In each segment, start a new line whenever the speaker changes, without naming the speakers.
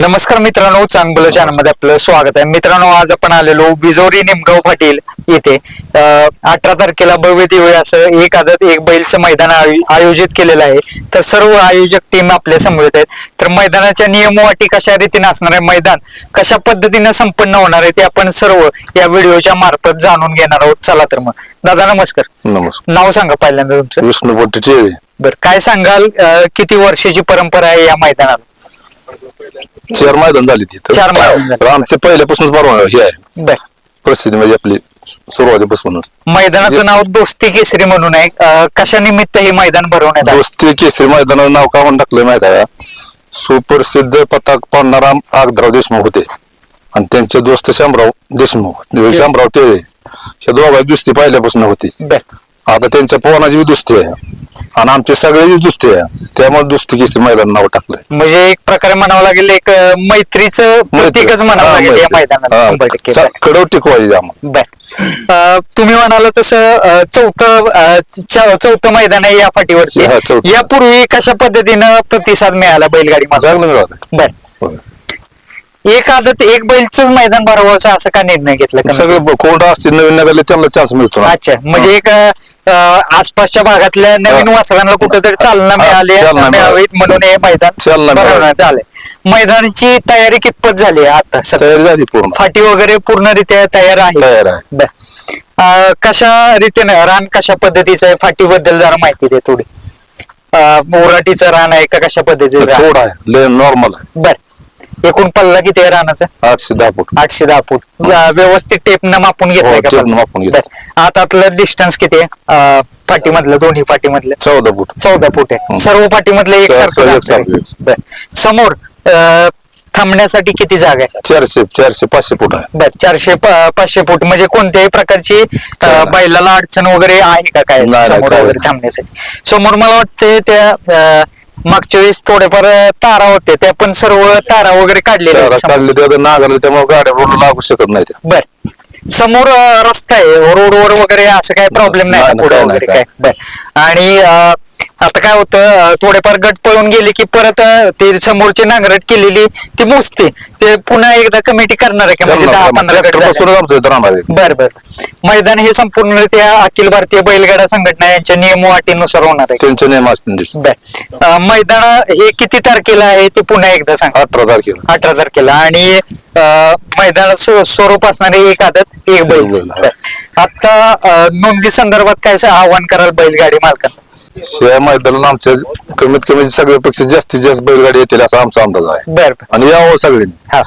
नमस्कार मित्रांनो चांगलं चॅनलमध्ये आपलं स्वागत आहे. मित्रांनो आज आपण आलेलो बिजोरी निमगाव पाटील येथे. अठरा तारखेला भव्य दिव्य असं एक आदत एक बैलचं मैदान आयो- आयोजित केलेलं आहे. तर सर्व आयोजक टीम आपल्यासमोर आहेत. तर मैदानाच्या नियम अटी कशा रीतीने असणार आहे? मैदान कशा पद्धतीने संपन्न होणार आहे? ते आपण सर्व या व्हिडिओच्या मार्फत जाणून घेणार आहोत. चला तर मग. दादा नमस्कार.
नमस्कार.
नाव सांगा पहिल्यांदा तुमचं.
विष्णू
बरं काय सांगाल? किती वर्षाची परंपरा आहे या मैदानाला?
चार मैदान झाली तिथं
चार मैदान झाली.
पहिल्यापासूनच बरोबर हे आहे
बर
प्रसिद्धी म्हणजे आपली सुरुवातीपासूनच
मैदानाचं नाव दोस्ती केसरी म्हणून आहे अं, कशा निमित्त हे मैदान भरवण्यात आलं
दोस्ती केसरी मैदानाचं नाव का म्हणून टाकलं माहीत आहे का? सुप्रसिद्ध पताक पाडणारा आगधराव देशमुख होते आणि त्यांचे दोस्त शामराव देशमुख शामराव टिळे या दोघांची दुस्ती पहिल्यापासून होती
बर
आता त्यांच्या पोहनाची बी दुस्ती आहे. आणि आमची सगळ्याची दुस्ती आहे. त्यामुळे दुस्ती केसरी मैदान नाव टाकलंय.
म्हणजे एक प्रकारे म्हणावं लागेल एक अं, मैत्रीचं प्रतीकच म्हणावं लागेल या. मैदानात शंभर टक्के.
चा- कडव टिकवायची आम्हाला.
बर. अं, तुम्ही म्हणाला तसं अं, चौथं अं, च- चौथं मैदान आहे या
हा,
फाटीवरती
चौथं.
यापूर्वी कशा पद्धतीनं प्रतिसाद मिळाला बैलगाडी माझा
चांगलं मिळालं.
बर.
होय.
एक आदत एक बैलच मैदान भरवायचं असं का निर्णय घेतला का?
सगळे कोण असतील नवीन नगाले त्यांना चान्स मिळतो ना
अच्छा म्हणजे एक अं, आसपासच्या भागातल्या नवीन
हा.
वासरांना कुठेतरी चालना मिळाली
चालना.
मिळावीत म्हणून हे मैदान
चालना.
भरवण्यात आले मैदानाची तयारी कितपत झाली आहे आता सध्या?
तयारी झाली पूर्ण
फाटी वगैरे पूर्णरित्या तयार आहे
तयार आहे
बर. अं, कशा रीतीने रान कशा पद्धतीचं आहे फाटी बद्दल जरा माहिती दे थोडी अं, मोराटीचं रान आहे का कशा पद्धतीचं?
थोडा आहे नॉर्मल आहे
बर एकूण पल्ला किती आहे रानाचा
आठशे दहा फूट
आठशे दहा फूट अं, व्यवस्थित टेपनं मापून घेतलंय
हो,
का
टेपनं
पल्ला?
मापून घेतलंय.
बर. आतातलं डिस्टन्स किती आहे अं, फाटीमधलं दोन्ही फाटीमधलं
चौदा फूट
चौदा फूट आहे
हं.
सर्व पाठीमधलं
सर्व
एकसारखं
एकसारखं,
आहे. बर. समोर अं, थांबण्यासाठी किती जागा आहे
चारशे चारशे पाचशे फूट आहे
बर चारशे प- पाचशे फूट म्हणजे कोणत्याही प्रकारची अं. बैलाला अडचण वगैरे आहे का काय
नाही, नाही,
समोर
काय
वगैरे
नाही.
थांबण्यासाठी समोर मला वाटते त्या अं, मागच्या वेळेस थोडेफार तारा होते त्या पण सर्व तारा वगैरे काढलेल्या आहेत
त्याला
समोर.
काढले त्या नागाला त्यामुळे गाड्या रोड लागू शकत नाही त्या.
बर. समोर अं, रस्ता आहे रोडवर वगैरे असं काही प्रॉब्लेम नाही
नाही,
का पुढे
काय
वगैरे
नाही,
काय बर. आणि अं, आता काय होतं थोडेफार गट पळून गेले की परत ते समोरची नांगरट केलेली ती मोजते. ते पुन्हा एकदा कमिटी करणार आहे का? म्हणजे दहा पंधरा गट झाले. बर बर. मैदान हे संपूर्णरित्या अखिल भारतीय बैलगाडा संघटना यांच्या नियम अटीनुसार होणार आहे.
त्यांचे नियम असतील
बर. अं, मैदान हे किती तारखेला आहे ते पुन्हा एकदा सांगा.
अठरा तारखेला.
अठरा तारखेला. आणि अं, मैदानात स्व- स्वरूप असणारे एक आदत एक बैल.
बैल.
आता अं, नोंदी संदर्भात काय आव्हान कराल बैलगाडी मालकांना?
या मैदानाला आमच्या कमीत कमी सगळ्यापेक्षा जास्तीत जास्त बैलगाडी येतील असा आमचा अंदाज आहे.
बर. बर
आणि यावं सगळ्यांनी.
हा.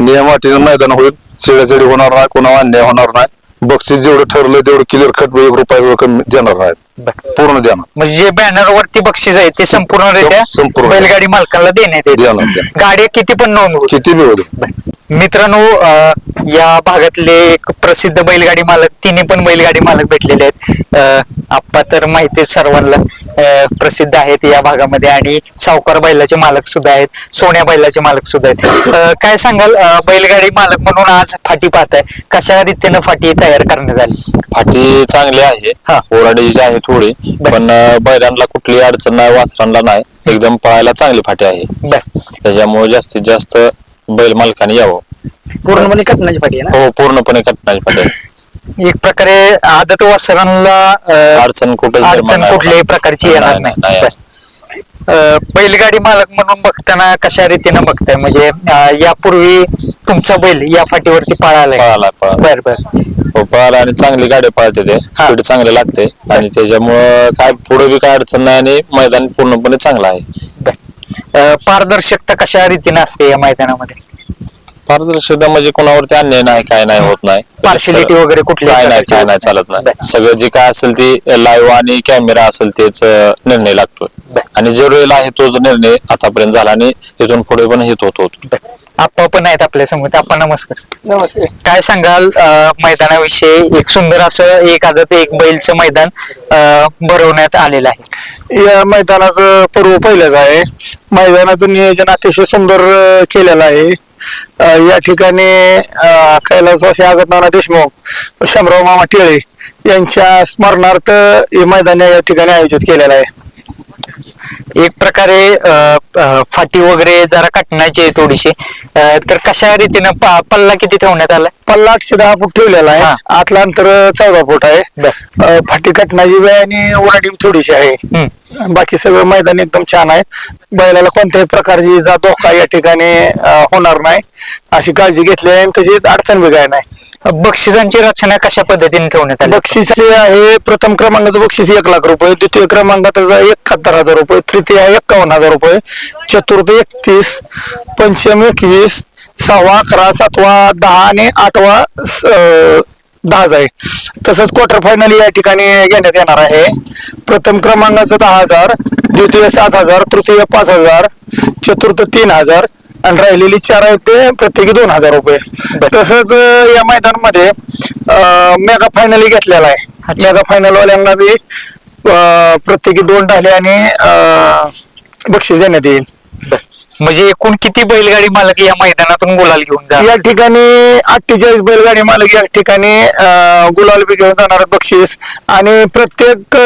नियम अटीनं मैदान होईल चिडाचिडी होणार नाही कोणावर अन्याय होणार नाही. बक्षीस जेवढं ठरलं तेवढं क्लिअर खट एक रुपया कमी देणार नाही
बर.
पूर्ण देणार.
म्हणजे जे बॅनर वरती बक्षीस आहे ते संपूर्णरित्या
संपूर्ण.
बैलगाडी मालकाला देण्यात येते
देणार, देणार.
गाड्या किती पण नोंद होईल
किती बी.
मित्रांनो या भागातले एक प्रसिद्ध बैलगाडी मालक तिन्ही पण बैलगाडी मालक भेटलेले आहेत. आप्पा तर माहिती सर्वांना प्रसिद्ध आहेत या भागामध्ये आणि सावकार बैलाचे मालक सुद्धा आहेत सोन्या बैलाचे मालक सुद्धा आहेत. काय सांगाल बैलगाडी मालक म्हणून आज फाटी पाहताय. कशा रीतीनं फाटी तयार करण्यात आली?
फाटी चांगली आहे
हा.
ओराडीची आहे थोडी. पण बैलांना कुठली अडचण नाही वासरांना नाही. एकदम पळायला चांगली फाटी आहे. त्याच्यामुळे जास्तीत जास्त बैल मालकाने यावं.
पूर्णपणे फाटी आहे
हो पूर्णपणे आहे.
ना एक प्रकारे आदत वस्त्रांना अं,
अडचण कुठे
अडचण कुठल्याही प्रकारची येणार नाही बर. अं, बैलगाडी मालक म्हणून बघताना कशा रीतीनं बघताय? म्हणजे अं, यापूर्वी तुमचा बैल या फाटीवरती पळालाय
पळाला पळाला.
बर बर.
हो पळाला आणि चांगली गाडी पळते ते. स्पीड चांगले लागते. आणि त्याच्यामुळं काय पुढे बी काय अडचण नाही आणि मैदान पूर्णपणे चांगलं आहे.
पारदर्शकता कशा रीतीने असते या मैदानामध्ये?
पारदर्शकता म्हणजे कोणावरती अन्याय नाही काय नाही होत नाही.
पार्शलिटी वगैरे कुठल्या
काय नाही काय नाही
होत
चालत. नाही. सगळं जे काय असेल ते लाईव्ह आणि कॅमेरा असेल तेच निर्णय लागतो. आणि जो रेल आहे तोच निर्णय आतापर्यंत झाला आणि इथून पुढे पण होत होतो.
बर. आप्पा पण आहेत आपल्यासमोर. आप्पा नमस्कार.
नमस्ते.
काय सांगाल मैदानाविषयी? एक सुंदर असं एक आदत एक बैलचं मैदान भरवण्यात आलेलं आहे.
या मैदानाचं पर्व पहिलंच आहे. मैदानाचं नियोजन अतिशय सुंदर केलेलं आहे. या ठिकाणी अं, कैलासवासी आगत नाना देशमुख शंभराव मामा टिळे यांच्या स्मरणार्थ हे मैदान या ठिकाणी आयोजित केलेलं आहे.
एक प्रकारे फाटी वगैरे जरा कटण्याची थोडीशी. तर कशा रीतीनं पा- पल्ला किती ठेवण्यात आला?
पल्ला आठशे दहा फूट ठेवलेला आहे.
हा.
आतला अंतर चौदा फूट आहे.
बर.
अं, फाटी कटणाची वेळ आणि उराडी थोडीशी आहे.
हम्म.
बाकी सगळं मैदान एकदम छान आहे. बैलाला कोणत्याही प्रकारची इजा धोका या ठिकाणी अं, होणार नाही. अशी काळजी घेतली आहे आणि तशी अडचण बी काय नाही.
बक्षिसांची रचना कशा पद्धतीने ठेवण्यात आली?
बक्षीस जे आहे प्रथम क्रमांकाचं बक्षीस एक लाख रुपये द्वितीय क्रमांकाचं एकाहत्तर हजार रुपये तृतीय एक्कावन्न हजार रुपये चतुर्थ एकतीस पंचम एकवीस सहावा अकरा सातवा दहा आणि आठवा दहा आहे. तसंच क्वार्टर फायनल या ठिकाणी घेण्यात येणार आहे. प्रथम क्रमांकाचं दहा हजार द्वितीय सात हजार तृतीय पाच हजार चतुर्थ तीन हजार आणि राहिलेली चार आहेत ते प्रत्येकी दोन हजार रुपये. तसंच या मैदानामध्ये मेगा फायनल घेतलेला आहे. मेगा फायनल वाल्यांना बी प्रत्येकी दोन ढाले आणि बक्षीस देण्यात येईल.
म्हणजे एकूण किती बैलगाडी मालक या मैदानातून गुलाल घेऊन जा
या ठिकाणी अठ्ठेचाळीस बैलगाडी मालक या ठिकाणी अं, गुलाल बी घेऊन जाणार बक्षीस. आणि प्रत्येक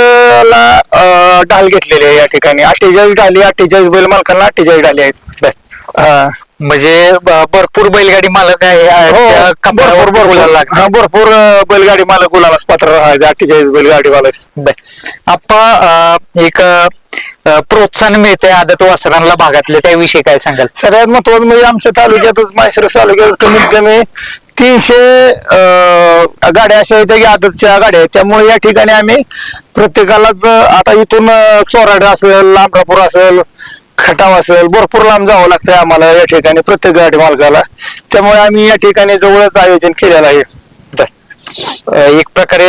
ला अं, ढाल घेतलेले आहे या ठिकाणी. अठ्ठेचाळीस ढाली अठ्ठेचाळीस बैल मालकांना अठ्ठेचाळीस ढाली आहेत. हा.
म्हणजे ब- भरपूर बैलगाडी मालक आहे
हो,
त्या कपाळावर
भरपूर.
गुलाल
भरपूर
लागतात.
हा, भरपूर अं, बैलगाडी मालक गुलालास पात्र आहेत अठ्ठेचाळीस बैलगाडी मालक.
बर. आप्पा अ, एक अ, प्रोत्साहन मिळते आदत वासरांना भागातले त्याविषयी काय सांगाल?
सगळ्यात महत्वाचं म्हणजे आमच्या तालुक्यातच माहेश्वरस तालुक्यात कमीत कमी तीनशे अं, गाड्या अशा आहेत की आदतच्या गाड्या आहेत. त्यामुळे या ठिकाणी आम्ही प्रत्येकालाच अं, आता इथून अं, चोराड असेल लांबरापूर असेल खटाव असेल भरपूर लांब जावं लागतंय आम्हाला या ठिकाणी प्रत्येक गाडी मालकाला. त्यामुळे आम्ही या ठिकाणी जवळच आयोजन केलेलं आहे.
अ, एक प्रकारे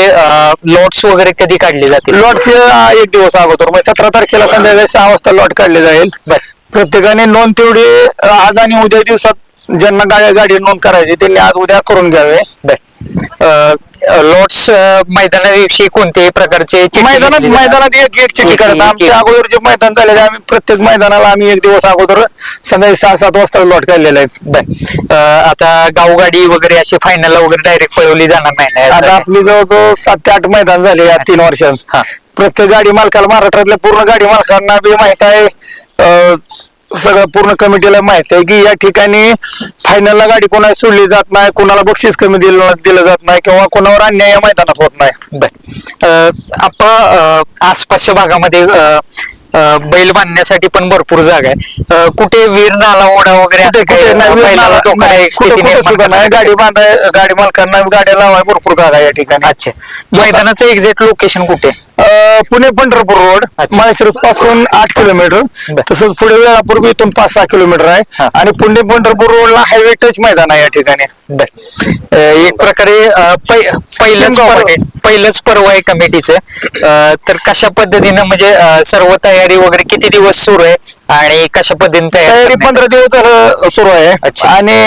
लॉट्स वगैरे कधी काढले जातील?
लॉटचे एक दिवस अगोदर. म्हणजे सतरा तारखेला संध्याकाळी सहा वाजता लॉट काढले जाईल.
बर.
प्रत्येकाने नोंद तेवढी आज आणि उद्या दिवसात ज्यांना गाड्या गाडी नोंद करायची त्यांनी आज उद्या करून घ्यावे
लॉट्स मैदाना दिवशी कोणत्याही प्रकारचे चिठ्ठी
मैदानात? मैदानात एक एक चिठ्ठी करतात
एक-
आमच्या
एक-
अगोदर जे मैदान झालेले आम्ही प्रत्येक मैदानाला आम्ही एक दिवस अगोदर संध्याकाळी सहा सात वाजता लॉट काढलेले आहेत
बर. अ, आता गावगाडी वगैरे अशी फायनल वगैरे डायरेक्ट पळवली जाणार नाही ना
आता
यासाठी?
आपली जवळजवळ सात ते आठ मैदान झाले या तीन
हा.
वर्षात प्रत्येक गाडी मालकाला महाराष्ट्रातल्या पूर्ण गाडी मालकांना बी माहीत आहे अं, सगळं पूर्ण कमिटीला माहीत आहे की या ठिकाणी फायनलला गाडी कोणाला सोडली जात नाही कोणाला बक्षीस कमी दिलं दिलं जात नाही किंवा कोणावर अन्याय या मैदानात होत नाही.
बर. अ, आपण आसपासच्या भागामध्ये बैल बांधण्यासाठी पण भरपूर जागा आहे कुठे वीर नाला ओढा वगैरे असं
कुठे-
काही
कुठे नाही,
बैलाला
नाही,
धोकादायक
कुठे-
स्थिती
कुठे
निर्माण
सुद्धा नाही
करण्यासाठी?
गाडी बांधाय गाडी मालकांना गाड्या लावाय भरपूर जागा आहे या ठिकाणी
अच्छा मैदानाचं एक्झॅक्ट लोकेशन कुठे
अं, पुणे पंढरपूर रोड
अच्छा.
माळशिरसपासून आठ किलोमीटर
बर.
तसंच पुढे वेळापूर बी इथून पाच सहा किलोमीटर आहे. आणि पुणे पंढरपूर रोडला हायवे टच मैदान आहे या ठिकाणी
बर. एक प्रकारे अ, पै- पहिलंच पर्व. पहिलंच पर्व आहे कमिटीचं. अ, तर कशा पद्धतीनं म्हणजे अ, सर्व तयारी वगैरे किती दिवस सुरू आहे आणि कशा पद्धतीने
तयारी
तयारी
पंधरा दिवस झालं सुरू आहे.
अच्छा.
आणि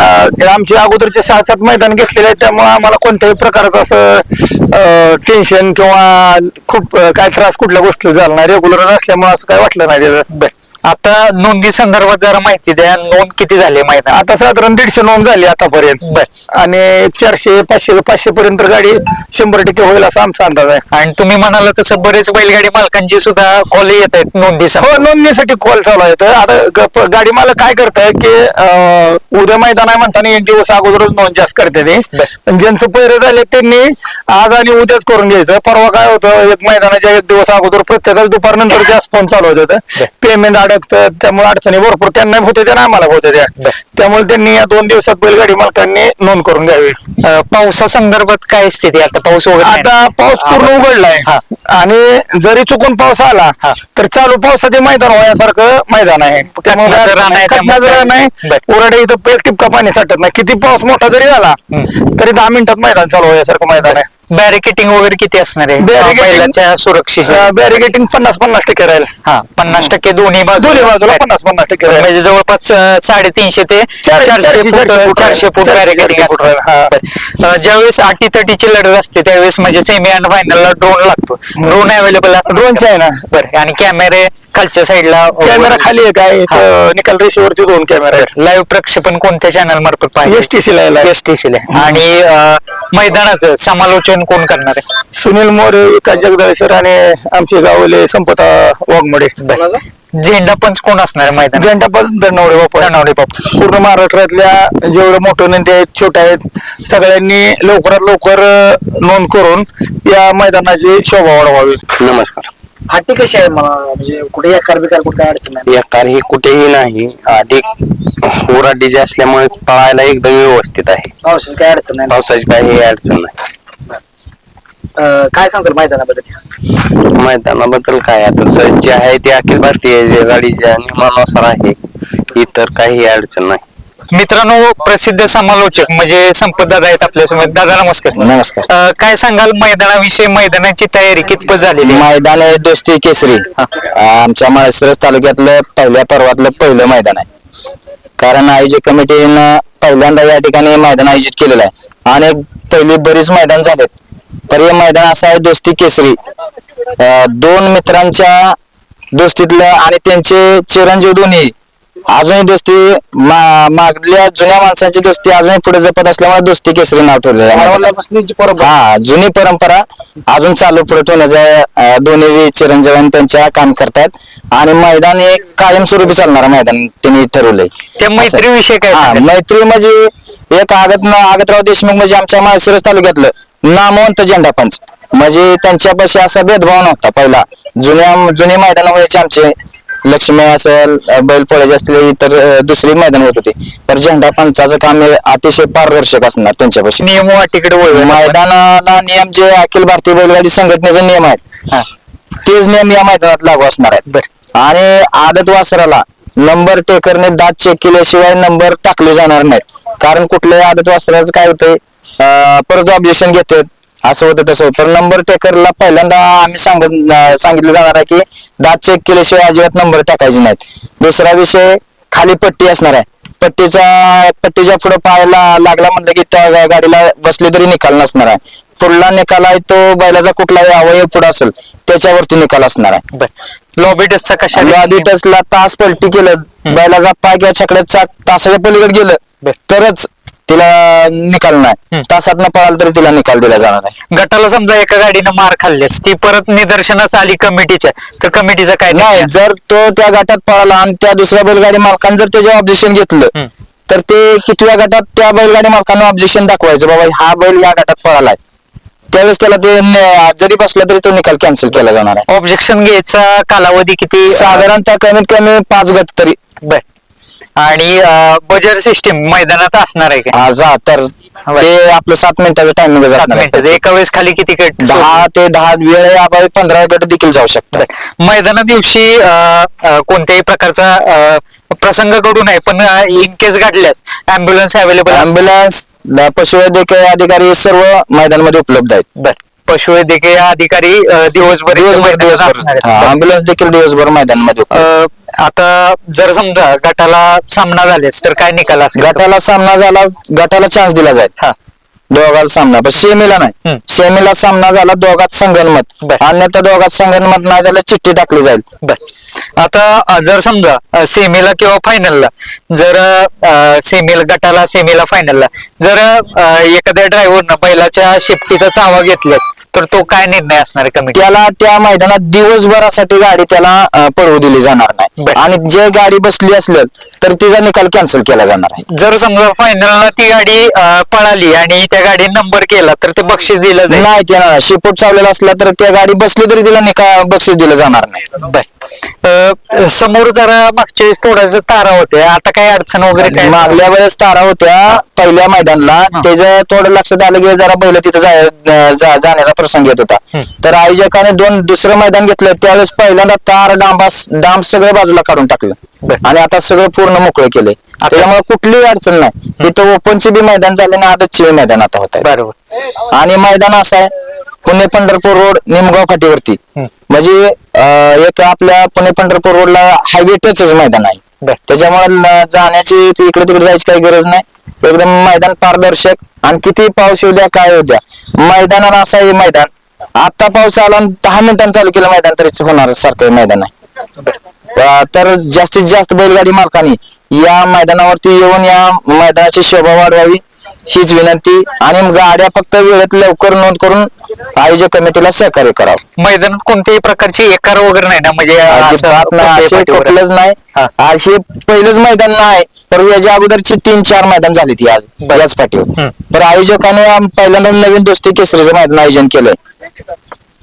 अं, आमचे अगोदरचे सहा सात मैदान घेतलेले आहेत त्यामुळे आम्हाला कोणत्याही प्रकारचं असं टेन्शन किंवा खूप अं, काय त्रास कुठल्या गोष्टी झाला नाही. रेग्युलर असल्यामुळे असं काय वाटलं नाही. त्याचं
आता नोंदी संदर्भात जरा माहिती द्या. नोंद किती झाली मैदान
आता साधारण दीडशे नोंद झाली आतापर्यंत. आणि चारशे पाचशे पाचशे पर्यंत गाडी शंभर टक्के होईल असा आमचा अंदाज आहे.
आणि तुम्ही म्हणाला तसं बरेच बैलगाडी मालकांची सुद्धा कॉल येत आहेत नोंदी
हो. नोंदणीसाठी कॉल चालू आहे तर आता गाडी मला काय करताय की उद्या मैदान आहे म्हणताना एक दिवस अगोदरच नोंद जास्त करते ते. ज्यांचं पैरे झाले त्यांनी आज आणि उद्याच करून घ्यायचं. परवा काय होतं एक मैदानाच्या एक दिवस अगोदर प्रत्येकाला दुपारनंतर जास्त फोन चालू होते. पेमेंट अडकतं त्यामुळे अडचणी भरपूर त्यांना होते त्या आम्हाला होते त्या. त्यामुळे त्यांनी या दोन दिवसात बैलगाडी मालकांनी नोंद करून घ्यावी
अ, पावसा संदर्भात काय स्थिती? आता पाऊस वगैरे नाही
आता
ना?
पाऊस पूर्ण उघडलाय
हा.
आणि जरी चुकून पाऊस आला
हा.
तर चालू पावसात हे मैदान होण्यासारखं मैदान आहे त्यामुळे
खटण्याचं रान आहे,
खटण्याचं
त्यामुळे
रान आहे
बर.
उराडे इथं एक टिपका पाणी साठत नाही किती पाऊस मोठा जरी झाला तरी दहा मिनिटात मैदान चालू होण्यासारखं मैदान आहे
बॅरिकेटिंग वगैरे किती असणार आहे?
Barricading-
बैलाच्या सुरक्षेच्या
बॅरिगेटिंग पन्नास पन्नास टक्के राहील.
हा पन्नास टक्के दोन्ही बाजू
दोन्ही बाजूला पन्नास पन्नास टक्के राहील.
म्हणजे जवळपास अ, साडेतीनशे ते
चार-
चारशे
चारशे-
फूट
चारशे फूट
चारशे फूट
चारशे-
बॅरिकेडिंग
चारशे फूट हा.
ज्यावेळेस अटी तटीची लढत असते त्यावेळेस म्हणजे सेमी अँड फायनलला ड्रोन लागतो. ड्रोन अवेलेबल असतो
ड्रोनचं आहे ना.
बरं आणि कॅमेरे खालच्या साईडला
कॅमेरा खाली आहे काय? इथं निकाल रेषेवरती दोन कॅमेरा आहेत.
लाईव्ह प्रक्षेपण कोणत्या चॅनल मार्फत पाहिजे?
एसटीसी ला आहे.
एस टी सी आणि अं, मैदानाचं समालोचन कोण करणार आहे?
सुनील मोरे विकास जगदाळे सर आणि आमचे गावले संपता वाघमडे.
झेंडा पंच कोण असणार आहे मैदान
झेंडा पण दंडवडे बापू.
धनावडे बापू.
पूर्ण महाराष्ट्रातल्या जेवढे मोठे नंदी आहेत छोट्या आहेत सगळ्यांनी लवकरात लवकर अं, नोंद करून या मैदानाची शोभा वाढवावी.
नमस्कार.
हट्टी कशी आहे मला म्हणजे कुठे एकार बिकार कुठे काय अडचण नाही?
एकार ही कुठेही नाही. अधिक ओराडीचे असल्यामुळे पळायला एकदम व्यवस्थित आहे.
पावसाची काय अडचण नाही
पावसाची काही अडचण नाही.
अं, काय सांगताल मैदानाबद्दल?
मैदानाबद्दल काय? आता स- जे आहे ते अखिल भारतीय जे गाडीच्या नियमानुसार आहे. इतर काही अडचण नाही.
मित्रांनो प्रसिद्ध समालोचक म्हणजे संपत दादा आहेत आपल्यासमोर दादा नमस्कार.
नमस्कार.
अं, काय सांगाल मैदानाविषयी? मैदानाची तयारी कितपत झालेली आहे?
मैदान आहे दोस्ती केसरी. आमच्या माळशिरस तालुक्यातलं पहिल्या पर्वातलं पहिलं मैदान आहे. कारण आयोजक कमिटीनं पहिल्यांदा या ठिकाणी मैदान आयोजित केलेलं आहे. आणि पहिली बरीच मैदान झालेत. पर हे मैदान असं आहे दोस्ती केसरी. अं, दोन मित्रांच्या दोस्तीतलं आणि त्यांचे चिरंजीव दोन्ही अजूनही दोस्ती मा- मागल्या जुन्या माणसांची दोस्ती अजूनही पुढे जपत असल्यामुळे दोस्ती केसरी नाव ठेवलेलं आहे.
परंपरा.
हा जुनी परंपरा अजून चालू पुढे ठेवण्याचं अं, दोन्ही वी- चिरंजीवन त्यांच्या काम करतात आणि मैदान एक कायमस्वरूपी चालणार मैदान त्यांनी ठरवलंय.
त्या मैत्रीविषयी काय
हा
सांगाल?
मैत्री म्हणजे एक आगत आगतराव देशमुख म्हणजे आमच्या माळशिरस तालुक्यातलं नामवंत झेंडा पंच. म्हणजे त्यांच्यापाशी असा भेदभाव नव्हता पहिला. जुन्या जुने मैदान व्हायचे आमचे. लक्ष्मी असेल बैलपोळ्याचे असलेले इतर दुसरी मैदान होत होते. तर झेंडा पंचाचं काम हे अतिशय पारदर्शक असणार त्यांच्यापाशी.
नियम वाटीकडे वळूया.
मैदानाला नियम जे अखिल भारतीय बैलगाडी संघटनेचे नियम आहेत.
हा.
तेच नियम या मैदानात लागू असणार आहेत. आणि आदत वासराला नंबर टेकरने दात चेक केल्याशिवाय नंबर टाकले जाणार नाहीत. कारण कुठल्याही आदत वासराचं काय होतंय अं, परत ऑब्जेक्शन घेतात. असं होतं तसं होतं. पण नंबर टेकरला पहिल्यांदा आम्ही सांगत सांगितलं जाणार आहे की दात चेक केल्याशिवाय अजिबात नंबर टाकायचे नाहीत. दुसरा विषय खाली पट्टी असणार आहे. पट्टीचा पट्टीच्या पुढे पायाला लागला म्हणलं की त्या गाडीला बसली तरी निकाल नसणार आहे. पुढला निकाल आहे तो बैलाचा कुठलाही अवयव पुढे असेल त्याच्यावरती निकाल असणार आहे.
बरं. लॉबी टचचा कशा
लॉबी टचला तास पलटी केलं. बैलाचा पाय किंवा छकड्यात चाक तासाच्या पलीकडे गेलं. तरच तिला निकाल नाही. तासात न पळाल तरी तिला निकाल दिला जाणार आहे
गटाला समजा एका गाडीनं मार खाल्ल्यास ती परत निदर्शनास आली कमिटीच्या. तर कमिटीचा काय
नाही
निर्णय?
जर तो त्या गटात पळाला आणि त्या दुसऱ्या बैलगाडी मालकाने जर त्याचे ऑब्जेक्शन घेतलं
हम्म.
तर ते कितव्या गटात त्या बैलगाडी मालकानं ऑब्जेक्शन दाखवायचं बाबा हा बैल या गटात पळालाय. त्यावेळेस त्याला ते न- जरी बसला तरी तो निकाल कॅन्सल केला जाणार आहे.
ऑब्जेक्शन घ्यायचा कालावधी किती?
साधारणतः कमीत कमी पाच गट तरी.
बर. आणि बजर सिस्टीम मैदानात असणार आहे का?
जा तर ते आपलं सात मिनिटाचं टायमिंग
मिनिटाचं. एका वेळेस खाली किती गट
दहा ते दहा वेळ पंधरा गट देखील जाऊ शकतात.
मैदाना दिवशी अं, अं, कोणत्याही प्रकारचा अं, प्रसंग घडू नये पण इन केस घडल्यास अँब्युलन्स अवेलेबल
अँब्युलन्स पशुवैद्यकीय अधिकारी सर्व मैदानामध्ये उपलब्ध आहेत.
बर. पशुवैद्यकीय अधिकारी अं, दिवसभर
दिवसभर
मैदानात असणार आहेत.
अँब्युलन्स देखील दिवसभर मैदानामध्ये उपलब्ध आहेत.
अं, आता जर समजा गटाला सामना झाल्यास तर काय निकाल असेल?
गटाला सामना झाला गटाला चान्स दिला जाईल.
हा.
दोघाला सामना. पण सेमीला नाही. सेमीला सामना झाला दोघात संगणमत
बर.
अन्यथा दोघात संगणमत नाही झालं चिठ्ठी टाकली जाईल.
बर. आता अ, जर समजा अ, सेमीला किंवा फायनलला जर अ, सेमीला गटाला सेमीला फायनलला जर अ, एखाद्या ड्रायव्हरनं बैलाच्या शेपटीचा चावा घेतल्यास तर तो काय निर्णय असणार आहे कमिटी
त्याला त्या मैदानात दिवसभरासाठी गाडी त्याला अं, पळवू दिली जाणार नाही.
बर.
आणि जे गाडी बसली असेल तर तिचा निकाल कॅन्सल केला जाणार आहे.
जर समजा फायनलला ती गाडी अ, पळाली आणि त्या गाडी नंबर केला तर ते बक्षीस दिलं जाईल.
नाही त्याला शिपूट चावलेला असला तर त्या गाडी बसली तरी तिला निकाल बक्षीस दिलं जाणार नाही.
बर. अ, समोर जरा मागच्या वेळेस थोडस तारा होते आता काही अडचण वगैरे काय?
मागल्या वेळेस तारा होत्या पहिल्या मैदानला. त्याचं थोडं लक्षात आलं की जरा बैल तिथं जाय- जा- जाण्याचा प्रसंग येत होता. तर आयोजकाने दोन दुसरं मैदान घेतलं. त्यावेळेस पहिल्यांदा तार डांबास डांब सगळं बाजूला काढून टाकलं. आणि आता सगळं पूर्ण मोकळे केले त्याच्यामुळे कुठलीही अडचण नाही. इथं ओपनचे बी मैदान झाले आदतचे बी मैदान आता होत
बरोबर.
आणि मैदान असं आहे पुणे पंढरपूर रोड निमगाव फाटीवरती. म्हणजे अं, एक आपल्या पुणे पंढरपूर रोडला हायवे टचच मैदान आहे.
बर.
त्याच्यामुळे ल- जाण्याची ती इकडे तिकडे जायची काही गरज नाही. एकदम मैदान पारदर्शक. आणि किती पाऊस येऊ द्या काय येऊ द्या. मैदानाला असं आहे मैदान.
आता पाऊस आला आणि दहा मिनिटांनी चालू केलं मैदान तरीच होणार सारखं मैदान आहे. अं, तर जास्तीत जास्त बैलगाडी मालकांनी या मैदानावरती येऊन या मैदानाची शोभा वाढवावी. हीच विनंती आणि गाड्या फक्त वेळेत लवकर नोंद करून आयोजक कमिटीला सहकार्य करावं.
मैदानात कोणत्याही प्रकारची एकार वगैरे नाही ना? म्हणजे असं
अजिबात नाही असे
पाठीवर
कुठलंच नाही.
हा.
असे पहिलंच मैदान नाही पण याच्या अगोदरची तीन चार मैदान झाली ती आज याच पाठीवर.
हम्म.
तर आयोजकाने आम- पहिल्यांदा नवीन दोस्ती केसरीचं मैदान आयोजन केलंय.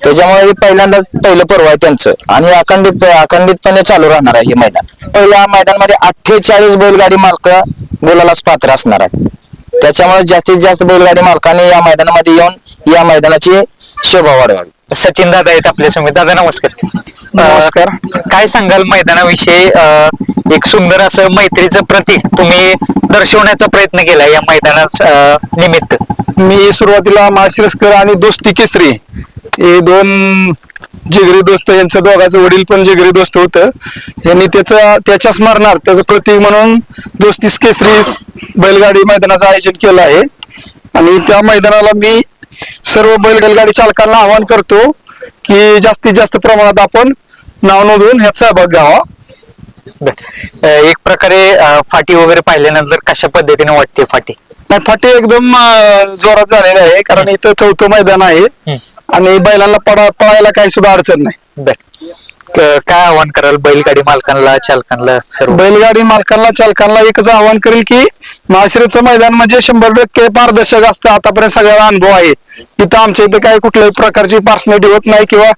त्याच्यामुळे हे पहिल्यांदाच पहिलं पर्व आहे त्यांचं. आणि अखंडित अखंडितपणे चालू राहणार आहे हे मैदान. पहिल्या मैदानामध्ये अठ्ठेचाळीस बैलगाडी मालक बोलायलाच पात्र असणार आहे त्याच्यामुळे जास्तीत जास्त बैलगाडी मालकाने या मैदानामध्ये येऊन या मैदानाची शोभा वाढवावी.
सचिन दादा आहेत आपल्यासमोर दादा नमस्कार.
नमस्कार.
काय सांगाल मैदानाविषयी? अं, एक सुंदर असं मैत्रीचं प्रतीक तुम्ही दर्शवण्याचा प्रयत्न केला या मैदानात अं, निमित्त.
मी सुरुवातीला माशिरस्कर आणि दोस्ती केसरी हे दोन जिगरी दोस्त यांचं दोघांचं वडील पण जिगरी दोस्त होतं. यांनी त्याचं त्याच्या स्मरणार्थ त्याचं प्रतीक म्हणून दोस्ती केसरी बैलगाडी मैदानाचं आयोजन केलं आहे. आणि त्या मैदानाला मी सर्व बैलगाडी चालकांना आवाहन करतो की जास्तीत जास्त प्रमाणात आपण नाव नोंदवून ह्यात सहभाग घ्यावा.
एक प्रकारे फाटी वगैरे पाहिल्यानंतर कशा पद्धतीने वाटते फाटी?
नाही फाटी एकदम जोरात झालेले आहे कारण इथं चौथं मैदान आहे. आणि बैलांना पडा पळायला काही सुद्धा अडचण नाही.
बर. क- काय आव्हान कराल बैलगाडी मालकांना चालकांना सर्व?
बैलगाडी मालकांना चालकांना एकच आवाहन करेल की माशिरचं मैदान म्हणजे शंभर टक्के पारदर्शक असतं. आतापर्यंत सगळ्याला अनुभव आहे. इथं आमच्या इथं काही कुठल्याही प्रकारची पार्सनॅलिटी होत नाही किंवा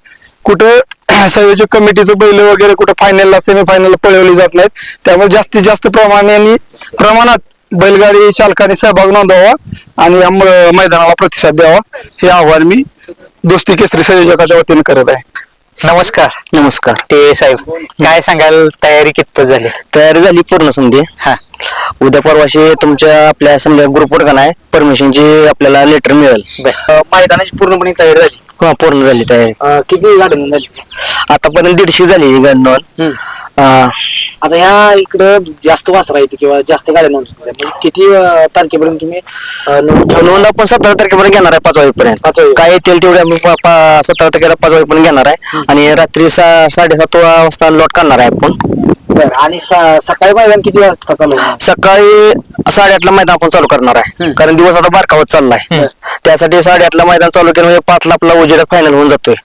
कुठं संयोजक कमिटीचं बैल वगैरे कुठं फायनलला सेमीफायनलला पळवली जात नाहीत. त्यामुळे जास्तीत जास्त प्रमाणाने प्रमाणात बैलगाडी चालकांनी सहभाग नोंदवावा आणि या मैदानाला प्रतिसाद द्यावा. हे आव्हान मी दोस्ती केसरी संयोजकाच्या वतीने करत आहे.
नमस्कार.
नमस्कार.
ते साहेब काय सांगाल? तयारी कितपत झाली?
तयारी झाली पूर्ण समजे
हा.
उद्या परवाशी तुमच्या आपल्या समजा ग्रुपवर का नाही परमिशनची आपल्याला लेटर मिळेल.
मैदानाची पूर्णपणे तयारी झाली.
हा पूर्ण झाली तयारी.
अं, किती गाडी नोंद झाली?
आतापर्यंत दीडशे झाली ही गाडी
हम्म.
अं,
आता ह्या इकडं जास्त वासरा येते किंवा जास्त गाड्या नोंद किती अं, तारखेपर्यंत तुम्ही अं, नोंद
आपण सतरा तारखेपर्यंत घेणार आहे पाच वाजेपर्यंत.
पाच वाजेपर्यंत.
काय येतील तेवढे आपण पा- पा- सतरा तारखेला पाच वाजेपर्यंत घेणार आहे. आणि रात्री सा- साडेसात वाजता लॉट करणार आहे आपण.
बरं आणि स- सकाळी मैदान किती वाजता चालू होणार?
सकाळी साडेआठला मैदान आपण चालू करणार आहे कारण दिवस आता बारकावत चाललाय त्यासाठी साडेआठला मैदान चालू केलं म्हणजे पाचला आपला उजेडात फायनल होऊन जातोय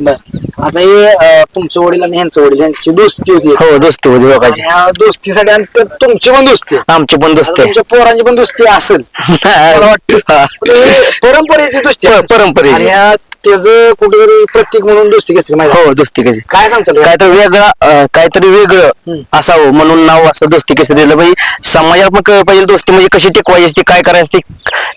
बरं आता हे अं, तुमचं वडील आणि ह्यांचं वडील यांची दोस्ती होती
हो दोस्ती होती
आणि
दोघांची
ह्या दोस्तीसाठी आणि ते तुमची पण दोस्ती आहे.
आमची पण
आता
दोस्ती आहे.
तुमच्या पोरांची पण दोस्ती असेल मला वाटतं
हा.
पण हे परंपरेची दोस्ती आहे.
प- परंपरेची.
आणि ह्या त्याचं कुठेतरी प्रत्येक म्हणून दोस्ती केसरी माहिती
हो दोस्ती कशी
काय सांगताल?
काहीतरी वेगळं अं, काहीतरी वेगळं असावं म्हणून नाव असं दोस्ती कसं दिलं पाहिजे समाजाला पण कळलं पाहिजे दोस्ती म्हणजे कशी टिकवायची असते काय करायची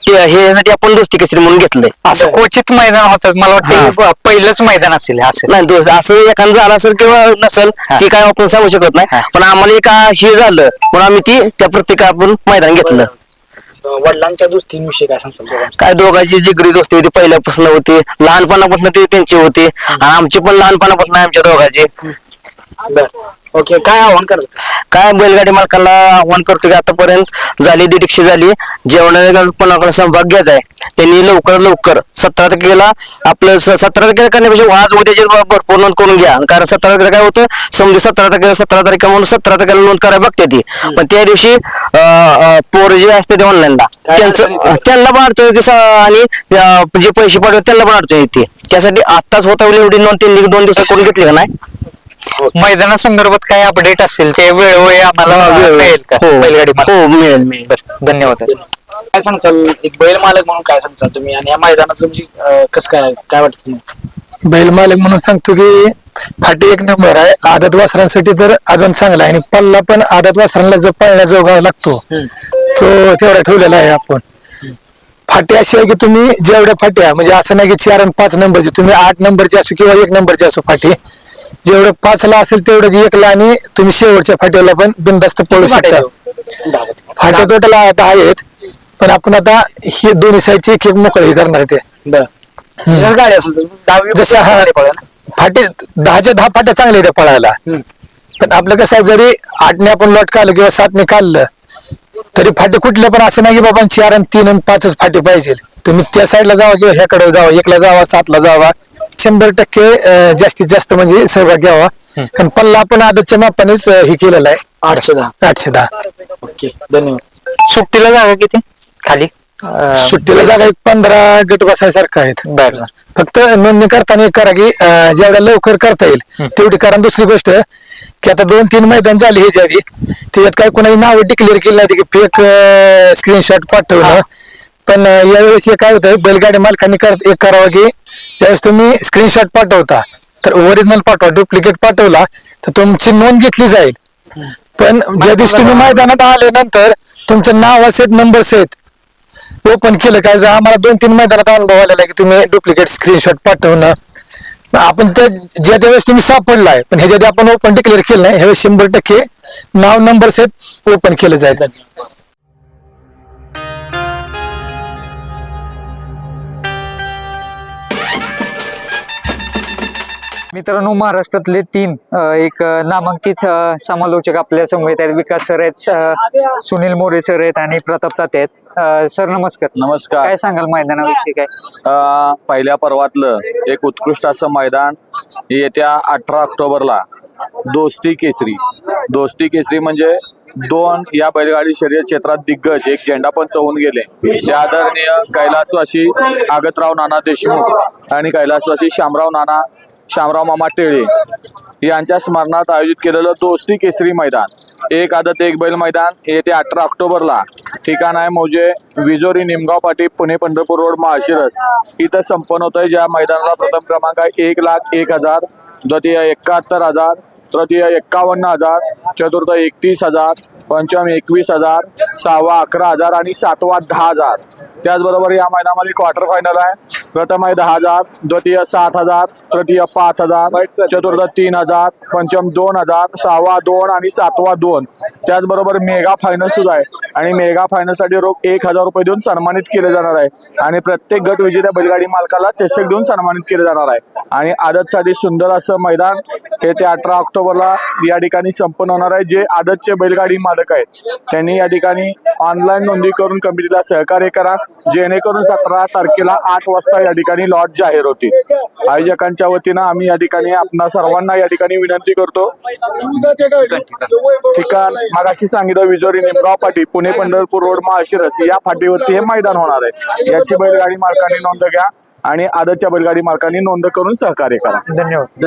ते हे यासाठी आपण दोस्ती केसरी म्हणून घेतलंय.
असं क्वचित मैदान होतात मला वाटतं हे. पहिलंच मैदान असेल हे असं
नाही दोस्त असं एखादं झालं असेल किंवा नसेल ते काय आपण सांगू शकत नाही. पण आम्हाला एक हे झालं म्हणून आम्ही ती त्या प्रत्येक आपण मैदान घेतलं.
वडिलांच्या दोस्तींविषयी काय दोघांच्या?
काय दोघांची जिगरी दोस्ती होती पहिल्यापासून होती. लहानपणापासून ती त्यांची होती. आणि आमची पण लहानपणापासून आमच्या दोघांची.
बर. ओके काय आव्हान करत?
काय बैलगाडी मालकाला आव्हान करतो की आतापर्यंत झाली दीडशे झाली. पण आपला सहभाग घ्यायचा आहे. त्यांनी लवकर लवकर सतरा तारखेला आपलं स- सतरा तारखेला करण्यापेक्षा आज उद्याचे भरपूर नोंद करून घ्या. कारण सतरा तारखेला काय होतं? समजा सतरा तारखेला सतरा तारखेला म्हणून सतरा तारखेला नोंद करायला बघते ती. पण त्या दिवशी अं, अं, पोर जे असते ते ऑनलाईनला
काय
त्यांचं
येते?
त्यांना पण अडचण येते. स- आणि अं, जे पैसे पाठवतात त्यांना पण अडचण येते. त्यासाठी आत्ताच होता एवढी नोंद त्यांनी दोन दिवसात करून घेतली का नाही?
मैदानासंदर्भात काय अपडेट असेल ते वेळोवेळी आम्हाला मिळेल का?
हो
बैलगाडी मालक?
हो मिळेल मिळेल.
बरं धन्यवाद.
काय सांगताल? एक बैल मालक म्हणून काय सांगताल तुम्ही? आणि या मैदानाचं म्हणजे अं, कसं काय काय वाटतं तुम्हाला?
बैल मालक म्हणून सांगतो की फाटी एक नंबर आहे. आदत वासरांसाठी तर अजून चांगला आहे. आणि पल्ला पण आदत वासरांना जो पळण्याजोगा लागतो तो तेवढा ठेवलेला आहे आपण. फाटी अशी आहे की तुम्ही जेवढ्या फाट्या म्हणजे असं नाही की चार आणि पाच नंबरची तुम्ही आठ नंबरची असो किंवा एक नंबरची असो फाटी जेवढं पाचला असेल तेवढं एकला आणि तुम्ही शेवटच्या फाट्याला पण बिनधास्त पळू शकता. फाट्या टोटल आता आहेत पण आपण आता हे दोन्ही साईडची एक एक मोकळी करणार ते.
गाडी असेल
हा फाटे दहाच्या दहा फाट्या चांगल्या आहेत पळायला. पण आपलं कसं आहे जरी आठने आपण लॉट काढलं किंवा सातने काढलं तरी फाटे कुठले पण असं नाही की बाबा चार आणि तीन आणि पाचच फाटे पाहिजे. तुम्ही त्या साईडला जावा किंवा ह्याकडे जावा एकला जावा सातला जावा.
शंभर टक्के जास्तीत जास्त म्हणजे सहभाग घ्यावा. कारण पल्ला आपण आदतच्या मापानेच हे केलेलं आहे.
आठशे दहा.
आठशे दहा.
ओके धन्यवाद.
सुट्टीला जागा किती? खाली. अं,
सुट्टीला जागा एक पंधरा गट बसायसारखं आहेत.
बरं.
फक्त नोंदणी करताना एक करा की अं, जेवढ्या लवकर करता येईल तेवढी कारण दुसरी गोष्ट की आता दोन तीन मैदान झाली ह्याच्या आधी त्याच्यात काही कोणाची नावं डिक्लेअर केली नाही की फेक स्क्रीनशॉट पाठवणं पण अं, यावेळेस हे काय होतं बैलगाडी मालकांनी करत एक करावं की ज्यावेळेस तुम्ही स्क्रीनशॉट पाठवता तर ओरिजिनल पाठवा डुप्लिकेट पाठवला तर तुमची नोंद घेतली जाईल. पण ज्या दिवशी तुम्ही मैदानात आल्यानंतर तुमचं नाव असेल नंबर सहित ओपन केलं काय? जर आम्हाला दोन तीन मैदानात अनुभव आलेला आहे की तुम्ही डुप्लिकेट स्क्रीनशॉट पाठवणं. आपण त्या ज्या त्यावेळेस तुम्ही सापडलाय पण ह्याच्या आपण ओपन डिक्लेअर केलं नाही ह्यावेळेस शंभर टक्के नाव नंबर सेट ओपन केलं जाईल.
मित्रांनो महाराष्ट्रातले तीन एक नामांकित समालोचक आपल्यासमोर आहेत. विकास सर आहेत सुनील मोरे सर आहेत आणि प्रताप ताते आहेत. सर नमस्कार.
नमस्कार.
काय सांगाल मैदानाविषयी काय?
अ, पहिल्या पर्वातलं एक उत्कृष्ट असं मैदान येत्या अठरा ऑक्टोबरला दोस्ती केसरी. दोस्ती केसरी म्हणजे दोन या बैलगाडी शर्यत क्षेत्रात दिग्गज एक झेंडा पण चवून गेले. ते आदरणीय कैलासवासी आगतराव नाना देशमुख आणि कैलासवासी शामराव नाना शामराव मामा टेळे यांच्या स्मरणात आयोजित केलेलं दोस्ती केसरी मैदान एक आदत एक बैल मैदान येते अठरा ऑक्टोबरला. ठिकाण आहे म्हणजे विजोरी निमगाव पाटी पुणे पंढरपूर रोड माळशिरस. इथं संपन्न होतंय ज्या मैदानाला प्रथम क्रमांक आहे एक लाख एक हजार द्वितीय एकाहत्तर हजार तृतीय एक्कावन्न हजार चतुर्थ एकतीस हजार पंचम एकवीस हजार सहावा अकरा हजार आणि सातवा दहा हजार. त्याचबरोबर या मैदानामध्ये क्वार्टर फायनल आहे. प्रथम आहे दहा हजार द्वितीय सात हजार तृतीय पाच हजार चतुर्थ तीन हजार पंचम दोन हजार सहावा दोन आणि सातवा दोन. त्याचबरोबर मेगा फायनल सुद्धा आहे. आणि मेगा फायनलसाठी रोख एक हजार रुपये देऊन सन्मानित केले जाणार आहे. आणि प्रत्येक गट विजेत्या बैलगाडी मालकाला चषक देऊन सन्मानित केले जाणार आहे. आणि आदतसाठी सुंदर असं मैदान हे ते अठरा ऑक्टोबरला या ठिकाणी संपन्न होणार आहे. जे आदतचे बैलगाडी मालक आहेत त्यांनी या ठिकाणी ऑनलाईन नोंदणी करून कमिटीला सहकार्य करा. जेणेकरून सतरा तारखेला आठ वाजता या ठिकाणी लॉट जाहीर होती. आयोजकांच्या वतीनं आम्ही या ठिकाणी आपणा सर्वांना या ठिकाणी विनंती करतो. ठिकाण मागाशी सांगितलं विजोरी निमगाव पाटी पुणे पंढरपूर रोड माळशिरस या फाटीवरती हे मैदान होणार आहे. याची बैलगाडी मालकांनी नोंद घ्या आणि आदरच्या बैलगाडी मालकांनी नोंद करून सहकार्य करा.
धन्यवाद.